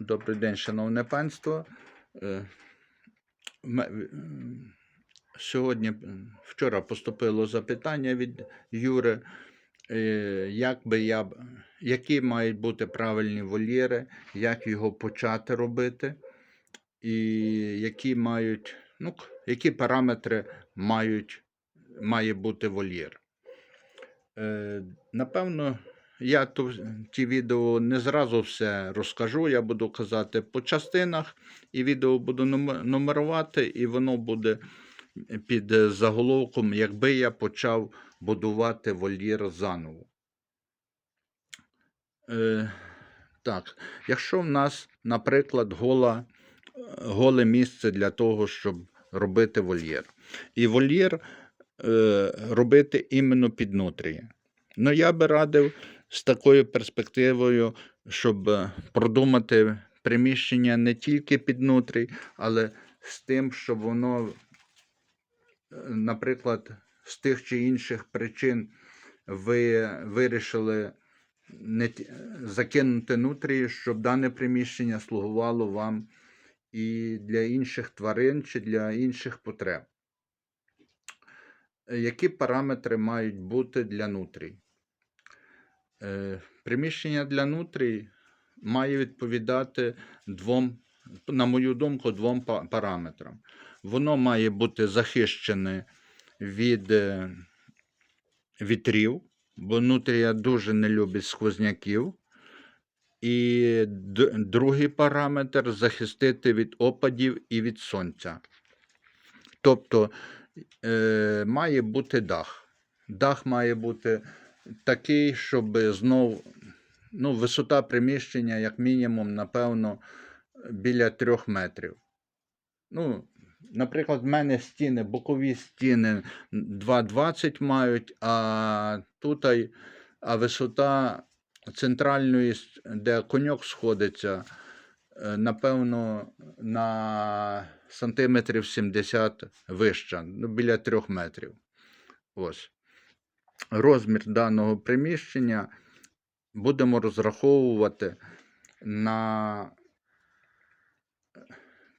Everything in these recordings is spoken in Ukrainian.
Добрий день, шановне панство. Е, м, Сьогодні, вчора поступило запитання від Юри, е, як би я, які мають бути правильні вольєри, як його почати робити, і які мають, ну, які параметри мають, має бути вольєр. Е, Напевно, я ту, ті відео не зразу все розкажу. Я буду казати по частинах, і відео буду нуме- нумерувати, і воно буде під е, заголовком, якби я почав будувати вольєр заново. Е, так, якщо в нас, наприклад, гола, е, голе місце для того, щоб робити вольєр. І вольєр е, робити іменно під нутрії. Ну, я би радив з такою перспективою, щоб е, продумати приміщення не тільки під нутрій, але з тим, щоб воно, е, наприклад, з тих чи інших причин ви вирішили не закинути нутрії, щоб дане приміщення слугувало вам і для інших тварин чи для інших потреб. Е, Які параметри мають бути для нутрій? Е, Приміщення для нутрій має відповідати двом, на мою думку, двом параметрам. Воно має бути захищене від е, вітрів, бо нутрія дуже не любить сквозняків. І другий параметр захистити від опадів і від сонця. Тобто е, має бути дах. Дах має бути такий, щоб знов ну, висота приміщення, як мінімум, напевно, біля трьох метрів. Ну, наприклад, в мене стіни, бокові стіни 2,20 мають, а тут а висота центральної, де коньок сходиться, е, напевно, на сантиметрів 70 вища, ну, біля 3 метрів. Ось. Розмір даного приміщення будемо розраховувати на.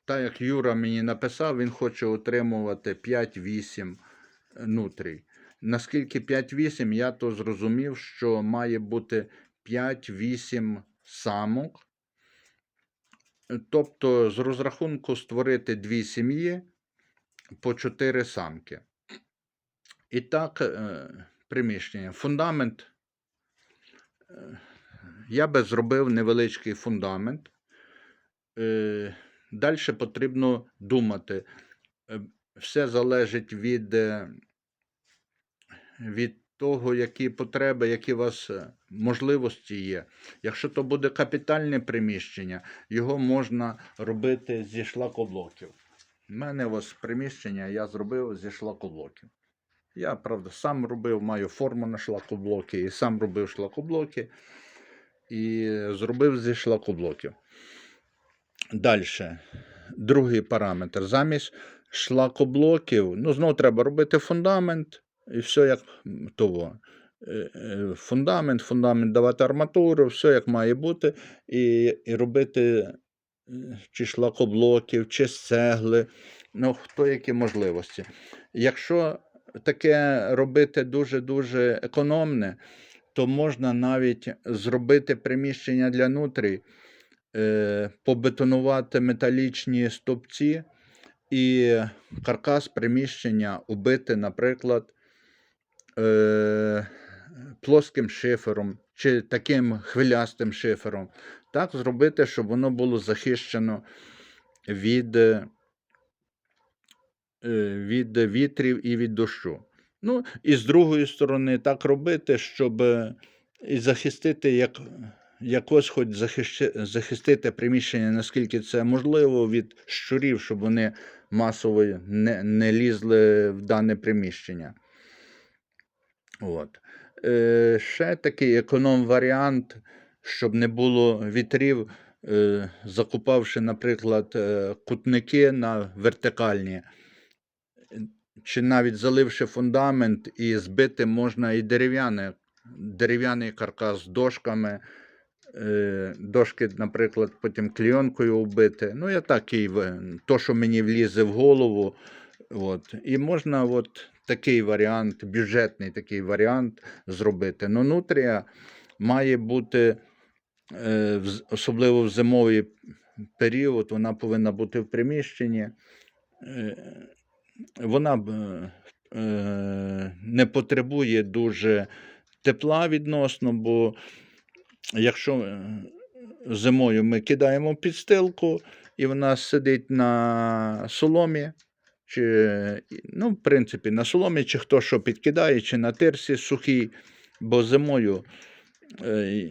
Так як Юра мені написав, він хоче отримувати 5-8 нутрій. Наскільки 5-8, я то зрозумів, що має бути 5-8 самок. Тобто, з розрахунку створити дві сім'ї по 4 самки. І так, е, приміщення. Фундамент. е, Я би зробив невеличкий фундамент. Далі потрібно думати. Е, Все залежить від, е, від того, які потреби, які у вас е, можливості є. Якщо то буде капітальне приміщення, його можна робити зі шлакоблоків. У мене ось приміщення я зробив зі шлакоблоків. Я, правда, сам робив, маю форму на шлакоблоки, і сам робив шлакоблоки, і зробив зі шлакоблоків. Далі. Другий параметр. Замість шлакоблоків, ну, знову треба робити фундамент, і все як того. Е, е, Фундамент, фундамент давати арматуру, все як має бути, і, і робити е, чи шлакоблоків, чи з цегли, ну, хто які можливості. Якщо таке робити дуже-дуже економне, то можна навіть зробити приміщення для нутрій, е, побетонувати металічні стовпці і каркас приміщення убити, наприклад, е, плоским шифером чи таким хвилястим шифером. Так зробити, щоб воно було захищено від, від вітрів і від дощу. Ну, і з другої сторони, так робити, щоб е, і захистити як, якось хоч захистити приміщення, наскільки це можливо, від щурів, щоб вони масово не, не лізли в дане приміщення. От. Е, ще такий економ-варіант, щоб не було вітрів, е, закупавши, наприклад, е, кутники на вертикальні, чи навіть заливши фундамент і збити можна і дерев'яне, дерев'яний каркас з дошками, е, дошки, наприклад, потім клійонкою вбити. Ну, я так в- то, що мені влізе в голову. От. І можна от такий варіант, бюджетний такий варіант зробити. Ну, нутрія має бути, е, особливо в зимовий період, вона повинна бути в приміщенні. Вона е, не потребує дуже тепла відносно, бо якщо е, зимою ми кидаємо підстилку, і вона сидить на соломі, чи, ну, в принципі, на соломі, чи хто що підкидає, чи на тирсі сухій, бо зимою е,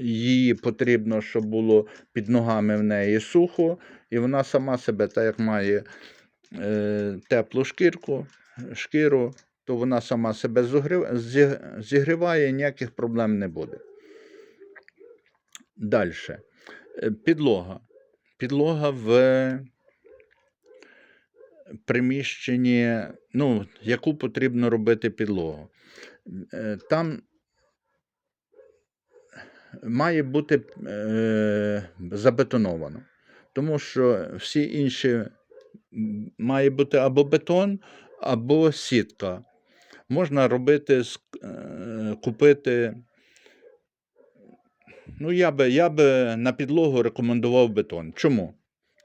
її потрібно, щоб було під ногами в неї сухо, і вона сама себе, так як має теплу шкірку, шкіру, то вона сама себе зігріває, ніяких проблем не буде. Далі. Підлога. Підлога в приміщенні, ну, яку потрібно робити підлогу. Е, Там має бути е, забетоновано. Тому що всі інші має бути або бетон, або сітка. Можна робити, е, купити. Ну, я би, я би на підлогу рекомендував бетон. Чому?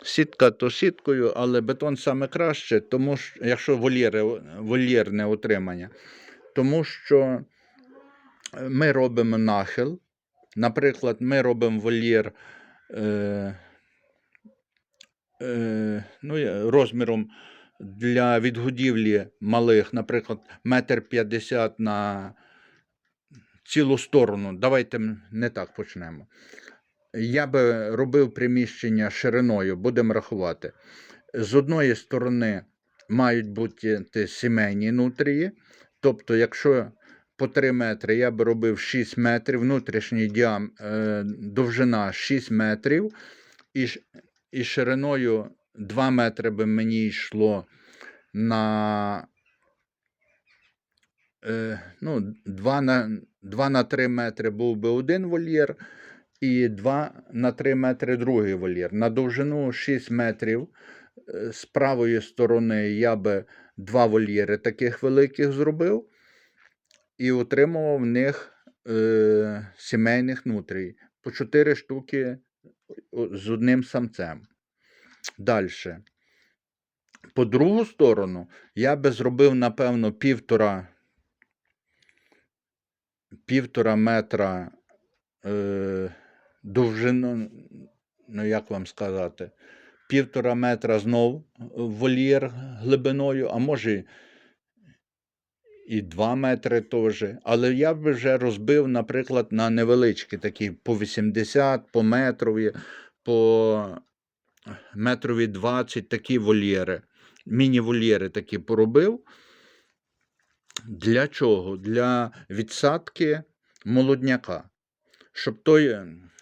Сітка то сіткою, але бетон саме краще, тому що, якщо вольєри, вольєрне утримання, тому що ми робимо нахил. Наприклад, ми робимо вольєр е, ну, розміром для відгодівлі малих, наприклад, метр п'ятдесят на цілу сторону. Давайте не так почнемо. Я би робив приміщення шириною, будемо рахувати. З одної сторони мають бути сімейні нутрії, тобто, якщо по 3 метри я би робив 6 метрів, внутрішній діам, е, довжина 6 метрів, і, і шириною 2 метри би мені йшло на, е, ну, 2 на, 2 на 3 метри був би один вольєр, і 2 на 3 метри другий вольєр. На довжину 6 метрів е, з правої сторони я би два вольєри таких великих зробив і отримував в них е, сімейних нутрій по 4 штуки з одним самцем. Далі. По другу сторону я би зробив, напевно, півтора, півтора метра е, довжину, ну як вам сказати, півтора метра знов вольєр глибиною, а може і 2 метри теж. Але я б вже розбив, наприклад, на невеличкі такі по 80, по метрові, по метрові 20 такі вольєри. Міні-вольєри такі поробив. Для чого? Для відсадки молодняка. Щоб, той,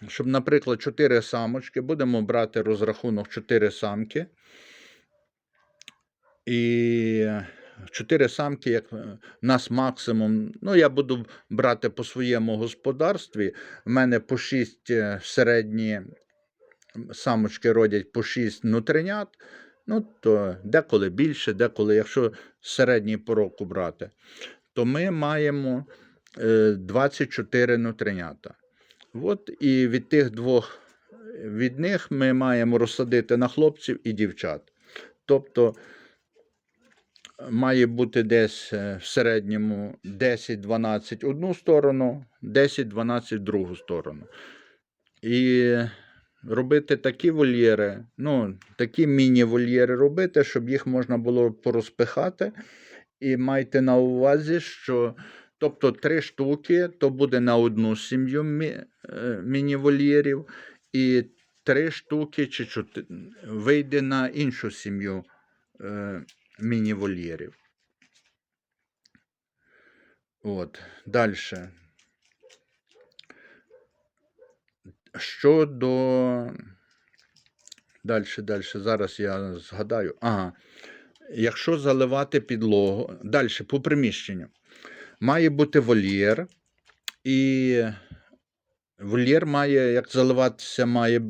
щоб, наприклад, 4 самочки, будемо брати розрахунок 4 самки. І 4 самки, як е, нас максимум, ну я буду брати по своєму господарстві. В мене по 6 середні самочки родять по 6 нутринят. Ну, то деколи більше, деколи, якщо середній пороку брати, то ми маємо е, 24 нутринята. От і від тих двох від них ми маємо розсадити на хлопців і дівчат. Тобто має бути десь е, в середньому 10-12 одну сторону, 10-12 другу сторону. І робити такі вольєри, ну, такі міні-вольєри робити, щоб їх можна було порозпихати. І майте на увазі, що тобто три штуки то буде на одну сім'ю е, міні-вольєрів, і три штуки чи чотири вийде на іншу сім'ю е, міні-вольєрів. От, далі. Щодо. Далі, далі. Зараз я згадаю. Ага. Якщо заливати підлогу, далі по приміщенню, має бути вольєр, і Вольєр має, як заливатися, має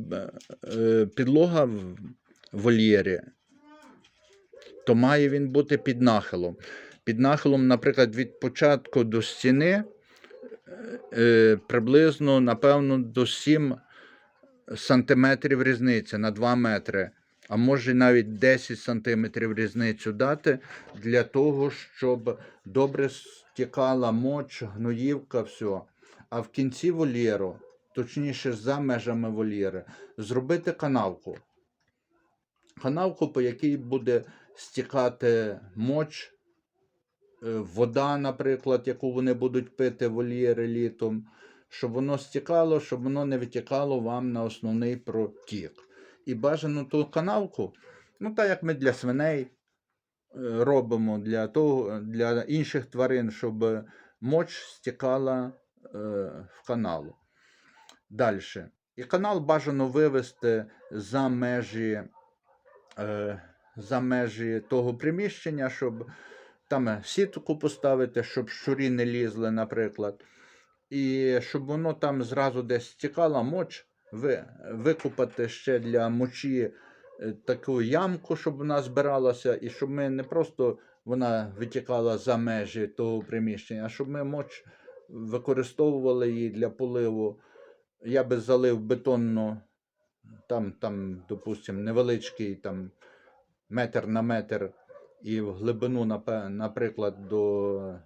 е, підлога в вольєрі, то має він бути під нахилом. Під нахилом, наприклад, від початку до стіни е, приблизно, напевно, до 7 сантиметрів різниця на 2 метри, а може навіть 10 сантиметрів різницю дати для того, щоб добре стікала моч, гноївка, все. А в кінці вольєру, точніше за межами вольєри, зробити канавку. Канавку, по якій буде стікати моч, е, вода, наприклад, яку вони будуть пити вольєри літом, щоб воно стікало, щоб воно не витікало вам на основний протік. І бажано ту канавку, ну так як ми для свиней е, робимо для, того, для інших тварин, щоб моч стікала е, в канал. Далі. І канал бажано вивести за межі, е, за межі того приміщення, щоб там сітку поставити, щоб щурі не лізли, наприклад. І щоб воно там зразу десь стікала моч, ви, викупати ще для мочі е, таку ямку, щоб вона збиралася, і щоб ми не просто вона витікала за межі того приміщення, а щоб ми моч використовували її для поливу. Я би залив бетонну, там, там, допустимо, невеличкий там, метр на метр і в глибину, наприклад, до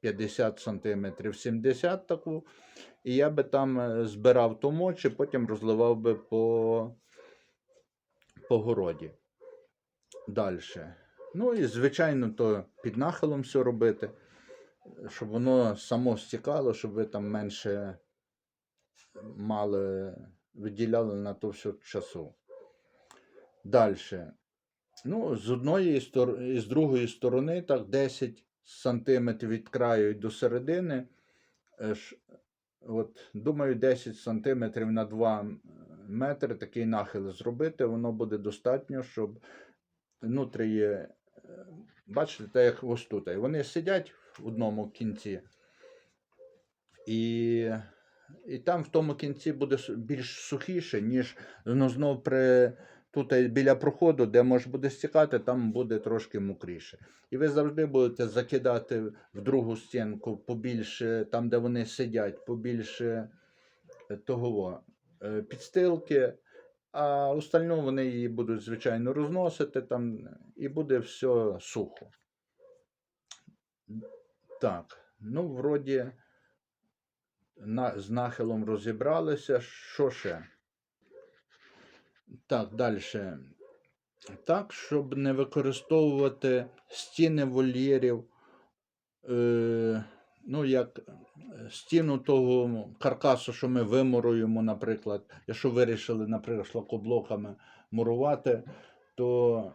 50 сантиметрів, 70 таку. І я би там е, збирав ту моч і потім розливав би по, по городі. Далі. Ну і, звичайно, то під нахилом все робити, щоб воно само стікало, щоб ви там менше мали, виділяли на то все часу. Далі. Ну, з одної і з другої сторони, так 10 сантиметрів від краю до середини. Е, От, думаю, 10 сантиметрів на 2 метри такий нахил зробити, воно буде достатньо, щоб внутрі, е, бачите, так як ось тут. Вони сидять в одному кінці. І, і там в тому кінці буде більш сухіше, ніж ну, знов при тут е, біля проходу, де може буде стікати, там буде трошки мокріше. І ви завжди будете закидати в другу стінку побільше, там, де вони сидять, побільше е, того е, підстилки, а остальну вони її будуть, звичайно, розносити там, і буде все сухо. Так, ну, вроді, на, з нахилом розібралися. Що ще? Так, далі. Так, щоб не використовувати стіни вольєрів, е, ну, як е, стіну того каркасу, що ми вимуруємо, наприклад, якщо вирішили, наприклад, шлакоблоками мурувати, то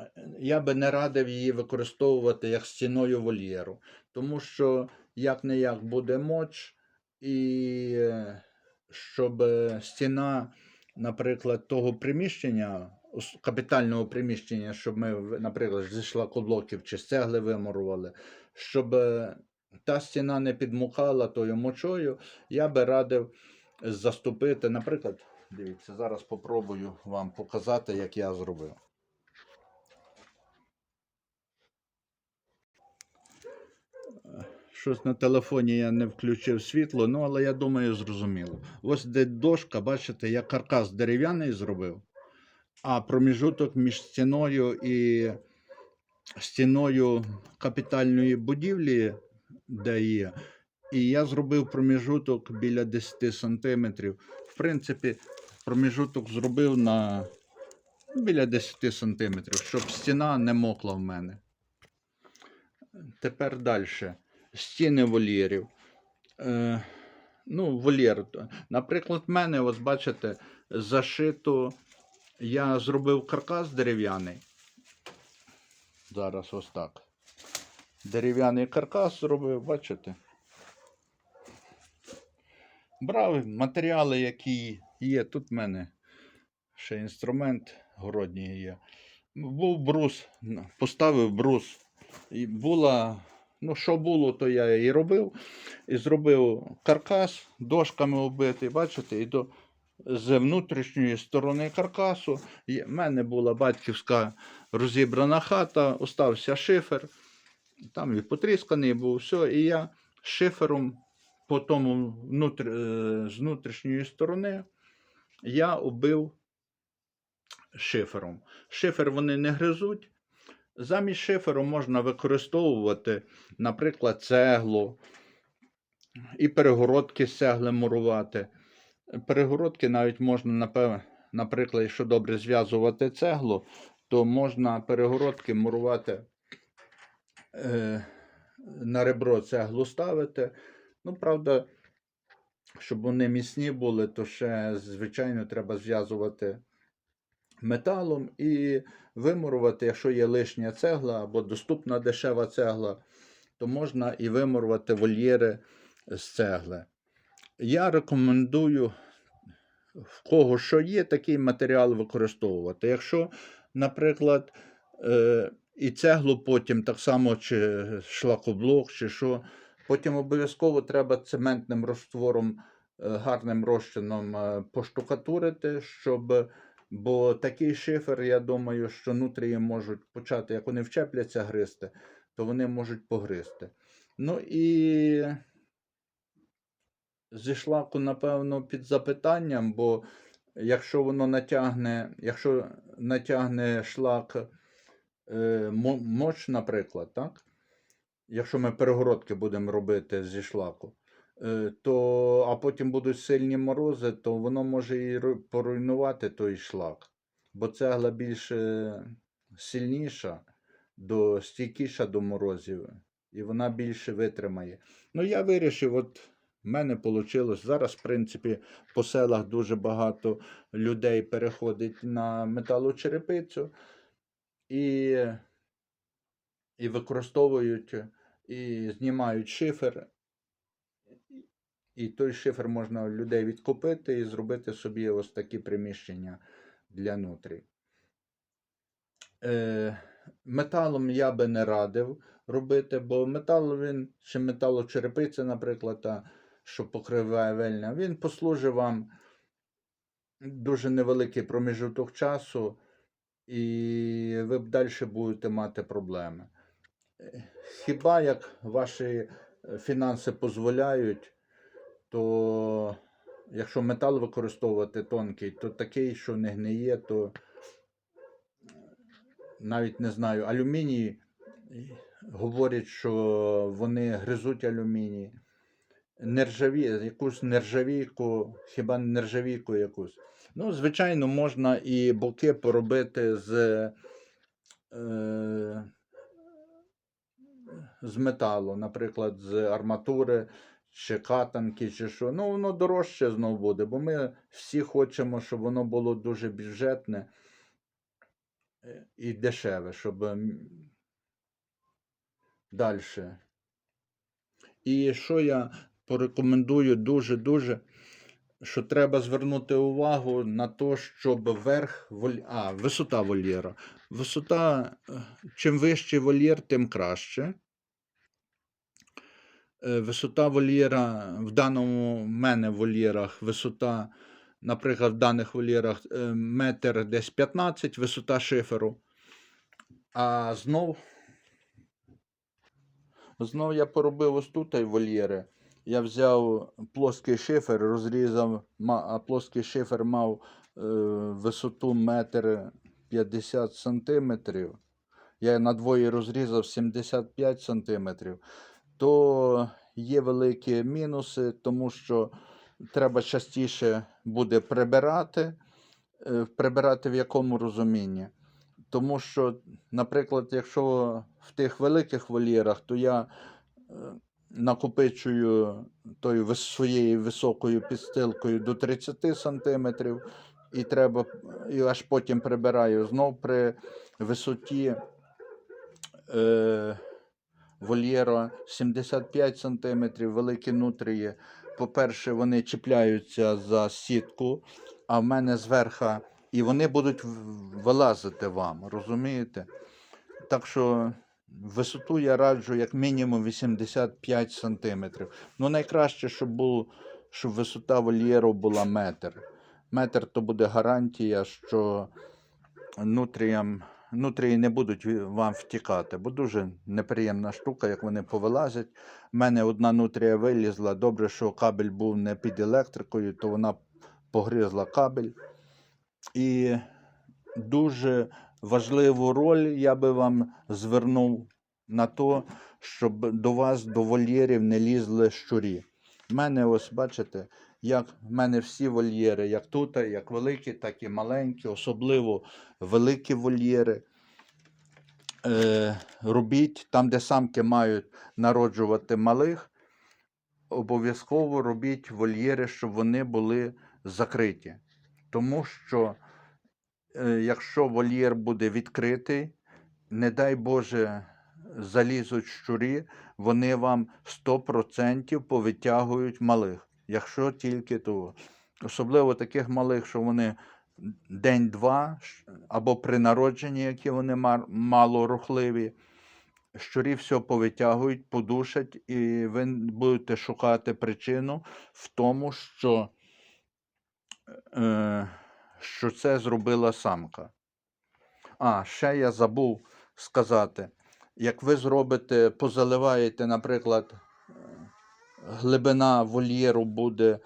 е, я би не радив її використовувати як стіною вольєру, тому що як не як буде моч, і е, щоб стіна, наприклад, того приміщення, капітального приміщення, щоб ми, наприклад, зі шлакоблоків чи з цегли вимурували, щоб е, та стіна не підмухала тою мочою, я би радив заступити, наприклад, дивіться, зараз попробую вам показати, як я зробив. Щось на телефоні я не включив світло, ну але я думаю, зрозуміло. Ось де дошка, бачите, я каркас дерев'яний зробив, а проміжуток між стіною і стіною капітальної будівлі, де є. І я зробив проміжуток біля 10 сантиметрів. В принципі, проміжуток зробив на біля 10 сантиметрів, щоб стіна не мокла в мене. Тепер далі. Стіни вольєрів. Е, ну, вольєр. Наприклад, в мене, ось бачите, зашито. Я зробив каркас дерев'яний. Зараз ось так. Дерев'яний каркас зробив, бачите? Брав матеріали, які є. Тут в мене ще інструмент городній є. Був брус, поставив брус. І була Ну, що було, то я і робив. І зробив каркас дошками оббитий, бачите, і до, з внутрішньої сторони каркасу. В мене була батьківська розібрана хата, остався шифер. Там і потрісканий був все. І я шифером по тому внутр... е, з внутрішньої сторони я оббив шифером. Шифер вони не гризуть. Замість шиферу можна використовувати, наприклад, цеглу і перегородки з цегли мурувати. Перегородки навіть можна, наприклад, якщо добре зв'язувати цеглу, то можна перегородки мурувати е, на ребро цеглу ставити. Ну, правда, щоб вони міцні були, то ще, звичайно, треба зв'язувати металом і вимурувати, якщо є лишня цегла або доступна дешева цегла, то можна і вимурувати вольєри з цегли. Я рекомендую, в кого що є, такий матеріал використовувати. Якщо, наприклад, е, і цеглу потім так само, чи шлакоблок, чи що, потім обов'язково треба цементним розтвором, е, гарним розчином е, поштукатурити, щоб. Бо такий шифер, я думаю, що нутрії можуть почати, як вони вчепляться гризти, то вони можуть погризти. Ну і зі шлаку, напевно, під запитанням, бо якщо воно натягне, якщо натягне шлак е, моч, наприклад, так? Якщо ми перегородки будемо робити зі шлаку, то, а потім будуть сильні морози, то воно може і поруйнувати той шлак. Бо цегла більш е, сильніша, до, стійкіша до морозів, і вона більше витримає. Ну, я вирішив, от в мене вийшло. Зараз, в принципі, по селах дуже багато людей переходить на металочерепицю і, і використовують, і знімають шифер. І той шифер можна людей відкупити і зробити собі ось такі приміщення для нутрій. Е, металом я би не радив робити, бо метал він, чи металочерепиця, наприклад, та, що покриває вельня, він послужить вам дуже невеликий проміжуток часу, і ви б далі будете мати проблеми. Е, Хіба як ваші е, фінанси дозволяють, то якщо метал використовувати тонкий, то такий, що не гниє, то навіть не знаю, алюміній говорять, що вони гризуть алюміній. Нержаві, якусь нержавійку, хіба не нержавійку якусь. Ну, звичайно, можна і боки поробити з, е, з металу, наприклад, з арматури чи катанки, чи що. Ну, воно дорожче знову буде, бо ми всі хочемо, щоб воно було дуже бюджетне е, і дешеве, щоб далі. І що я порекомендую дуже-дуже, що треба звернути увагу на те, щоб верх воль... а, висота вольєра. Висота, е, чим вищий вольєр, тим краще. Е, Висота вольєра в даному мене вольєрах висота, наприклад, в даних вольєрах е, метр десь 15, висота шиферу. А знов, знов я поробив ось тут вольєри. Я взяв плоский шифер, розрізав, а плоский шифер мав е, висоту метр 50 сантиметрів. Я на двоє розрізав 75 сантиметрів. То є великі мінуси, тому що треба частіше буде прибирати. Е, Прибирати в якому розумінні? Тому що, наприклад, якщо в тих великих вольєрах, то я е, накопичую тою своєю високою підстилкою до 30 сантиметрів, і треба, і аж потім прибираю знов при висоті е, вольєра 75 сантиметрів, великі нутрії. По-перше, вони чіпляються за сітку, а в мене зверху, і вони будуть вилазити вам, розумієте? Так що Висоту я раджу як мінімум 85 см. Ну, найкраще, щоб було, щоб висота вольєру була метр. Метр то буде гарантія, що нутріям, нутрії не будуть вам втікати, бо дуже неприємна штука, як вони повилазять. У мене одна нутрія вилізла. Добре, що кабель був не під електрикою, то вона погризла кабель. І дуже важливу роль я би вам звернув на то, щоб до вас, до вольєрів, не лізли щурі. У мене, ось бачите, як в мене всі вольєри, як тут, як великі, так і маленькі, особливо великі вольєри. Е, робіть там, де самки мають народжувати малих, обов'язково робіть вольєри, щоб вони були закриті. Тому що е, якщо вольєр буде відкритий, не дай Боже, залізуть щурі, вони вам 100% повитягують малих. Якщо тільки того. Особливо таких малих, що вони день-два або при народженні, які вони мар- мало рухливі, щурі все повитягують, подушать, і ви будете шукати причину в тому, що, е, що це зробила самка. А, ще я забув сказати. Як ви зробите, позаливаєте, наприклад, е, глибина вольєру буде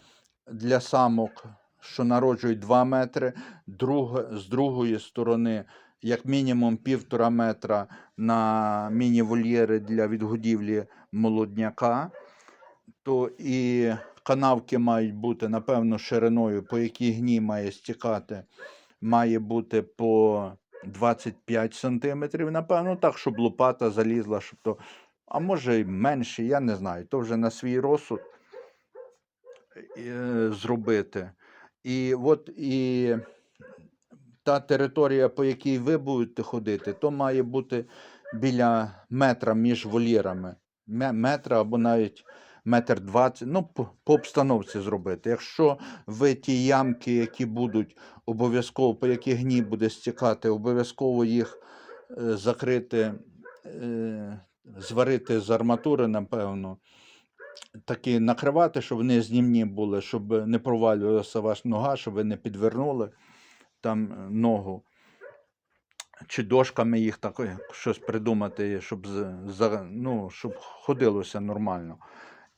для самок, що народжують 2 метри, друг, з другої сторони, як мінімум півтора метра на міні-вольєри для відгодівлі молодняка, то і канавки мають бути, напевно, шириною, по якій гній має стікати, має бути по 25 сантиметрів, напевно, так, щоб лопата залізла, щоб то. А може й менше, я не знаю. То вже на свій розсуд е, зробити. І от і та територія, по якій ви будете ходити, то має бути біля метра між вольєрами. Ме- Метра або навіть метр двадцять, ну, по обстановці зробити. Якщо ви ті ямки, які будуть обов'язково, по яких гній буде стікати, обов'язково їх е, закрити, е, зварити з арматури, напевно. Такі накривати, щоб вони знімні були, щоб не провалювалася ваша нога, щоб ви не підвернули там е, ногу. Чи дошками їх так щось придумати, щоб, ну, щоб ходилося нормально.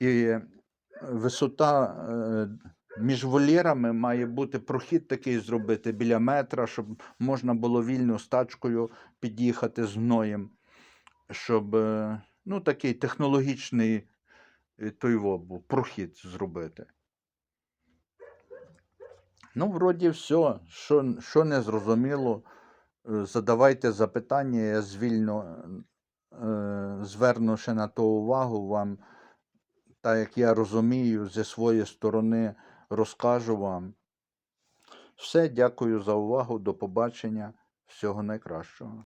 І висота між вольєрами має бути прохід такий зробити біля метра, щоб можна було вільно з тачкою під'їхати з гноєм, щоб е, ну, такий технологічний е, той був, прохід зробити. Ну, вроді все. Що, що не зрозуміло, е, задавайте запитання, я звільно зверну ще на то увагу вам, так як я розумію, зі своєї сторони розкажу вам. Все, дякую за увагу, до побачення, всього найкращого.